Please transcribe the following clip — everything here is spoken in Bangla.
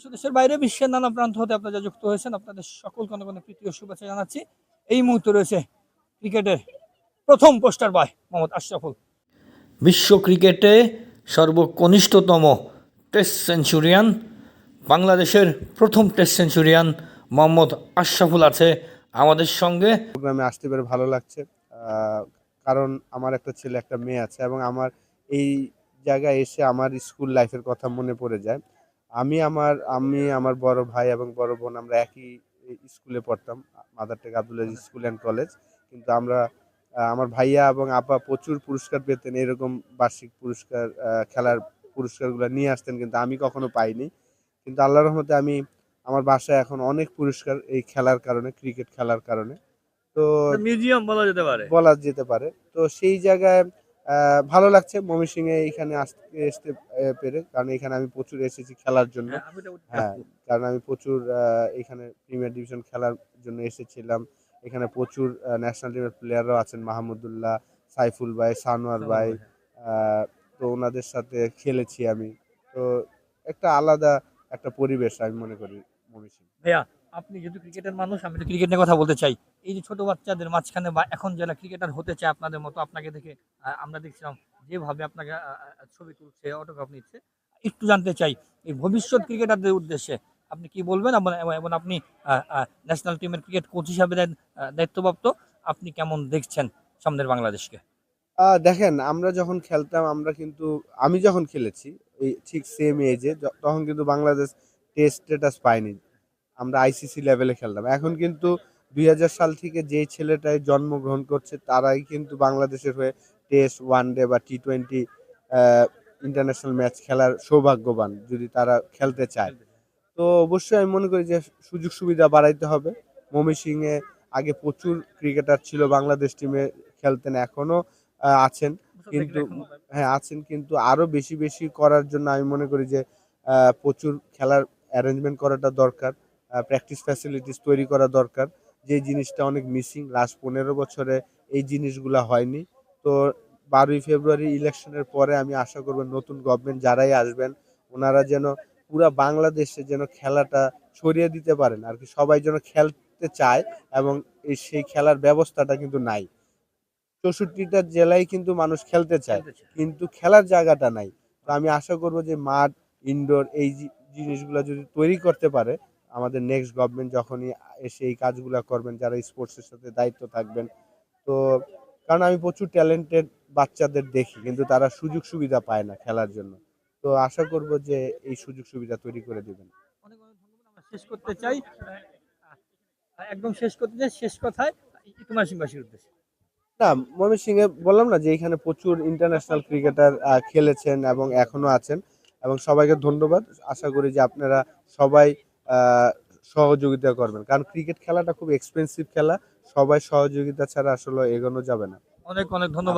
দেশ দেশের বাইরে বিশ্বের নানা প্রান্ত হতে আপনারা যুক্ত হয়েছেন আপনাদের সকলকে অনেক অনেক প্রীতি ও শুভেচ্ছা জানাচ্ছি। এই মুহূর্তে রয়েছে ক্রিকেটের প্রথম পোস্টার বয় মোহাম্মদ আশরাফুল। বিশ্ব ক্রিকেটে সর্বকনিষ্ঠতম টেস্ট সেঞ্চুরিয়ান বাংলাদেশের প্রথম টেস্ট সেঞ্চুরিয়ান মোহাম্মদ আশরাফুল আছে আমাদের সঙ্গে। প্রোগ্রামে আসতে পেরে ভালো লাগছে কারণ আমার একটা ছেলে একটা মেয়ে আছে এবং আমার এই জায়গায় এসে আমার স্কুল লাইফের কথা মনে পড়ে যায়। আমি আমার আমি আমার বড় ভাই এবং বড় বোন আমরা একই স্কুলে পড়তাম mother tech Abdul school and college কিন্তু আমরা আমার ভাইয়া এবং আপা প্রচুর পুরস্কার পেতেন এরকম বার্ষিক পুরস্কার খেলার পুরস্কারগুলো নিয়ে আসতেন কিন্তু আমি কখনো পাইনি। কিন্তু আল্লাহর রহমতে আমি আমার বাসায় এখন অনেক পুরস্কার এই খেলার কারণে ক্রিকেট খেলার কারণে। তো মিউজিয়াম বলা যেতে পারে। বলা যেতে পারে। তো সেই জায়গায় ভালো লাগছে। ময়মনসিং এ এখানে আসতে পেরে কারণ এখানে আমি প্রচুর এসেছি খেলার জন্য। হ্যাঁ কারণ আমি প্রচুর এখানে প্রিমিয়ার ডিভিশন খেলার জন্য এসেছিলাম। এখানে প্রচুর ন্যাশনাল টিমের প্লেয়াররাও আছেন মাহমুদুল্লাহ সাইফুল ভাই সানোয়ার ভাই তো ওনাদের সাথে খেলেছি আমি। তো একটা আলাদা একটা পরিবেশ আমি মনে করি ময়মনসিং ভাইয়া আপনি যেহেতু ক্রিকেটের মানুষ, আমি একটু ক্রিকেট নিয়ে কথা বলতে চাই। এই যে ছোট বাচ্চাদের মাঝখানে বা এখন যারা ক্রিকেটার হতে চায় আপনাদের মতো, আপনাকে দেখে আমরা দেখছিলাম যেভাবে আপনাকে ছবি তুলছে অটোগ্রাফ নিচ্ছে, একটু জানতে চাই, এই ভবিষ্যৎ ক্রিকেটারদের উদ্দেশ্যে আপনি কি বলবেন? এবং আপনি ন্যাশনাল টিমের ক্রিকেট কোচ হিসাবে দায়- দায়িত্বপ্রাপ্ত, আপনি কেমন দেখছেন সামনের বাংলাদেশকে? দেখেন, আমরা যখন খেলতাম, আমরা কিন্তু, আমি যখন খেলেছি ঠিক সেম এজে তখন কিন্তু বাংলাদেশ টেস্ট স্ট্যাটাস পায়নি। আমরা আইসিসি লেভেলে খেলতাম। এখন কিন্তু দুই হাজার সাল থেকে যে ছেলেটাই জন্মগ্রহণ করছে তারাই কিন্তু বাংলাদেশের হয়ে টেস্ট ওয়ান ডে বা টি টোয়েন্টি ইন্টারন্যাশনাল ম্যাচ খেলার সৌভাগ্যবান যদি তারা খেলতে চায়। তো অবশ্যই আমি মনে করি যে সুযোগ সুবিধা বাড়াইতে হবে। মমি সিংয়ে আগে প্রচুর ক্রিকেটার ছিল বাংলাদেশ টিমে খেলতেন এখনও আহ, আছেন। কিন্তু হ্যাঁ আছেন কিন্তু আরও বেশি বেশি করার জন্য আমি মনে করি যে প্রচুর খেলার অ্যারেঞ্জমেন্ট করাটা দরকার। প্র্যাকটিস ফ্যাসিলিটিস তৈরি করা দরকার। যে জিনিসটা অনেক মিসিং লাস্ট পনেরো বছরে এই জিনিসগুলো হয়নি। তো বারোই ফেব্রুয়ারি ইলেকশনের পরে আমি আশা করব নতুন গভর্নমেন্ট যারাই আসবেন ওনারা যেন পুরা বাংলাদেশে যেন খেলাটা ছড়িয়ে দিতে পারেন। আর কি সবাই যেন খেলতে চায় এবং এই সেই খেলার ব্যবস্থাটা কিন্তু নাই। চৌষট্টিটা জেলায় কিন্তু মানুষ খেলতে চায় কিন্তু খেলার জায়গাটা নাই। তো আমি আশা করব যে মাঠ ইনডোর এই জিনিসগুলো যদি তৈরি করতে পারে আমাদের নেক্সট গভর্নমেন্ট যখনই এসে এই কাজগুলো করবেন যারা স্পোর্টসের সাথে দায়িত্ব থাকবেন। তো কারণ আমি প্রচুর ট্যালেন্টেড বাচ্চাদের দেখি কিন্তু তারা সুযোগ সুবিধা পায় না খেলার জন্য। তো আশা করব যে এই সুযোগ সুবিধা তৈরি করে দিবেন। শেষ করতে চাই। একদম শেষ করতে চাই। শেষ কথায় ইতুমার সিংবাসীর উদ্দেশ্যে। না ময়মনসিংহে বললাম না যে এখানে প্রচুর ইন্টারন্যাশনাল ক্রিকেটার খেলেছেন এবং এখনও আছেন। এবং সবাইকে ধন্যবাদ। আশা করি যে আপনারা সবাই সহযোগিতা করবেন। কারণ ক্রিকেট খেলাটা খুব এক্সপেন্সিভ খেলা, সবাই সহযোগিতা ছাড়া আসলে এগোনো যাবে না। অনেক অনেক ধন্যবাদ।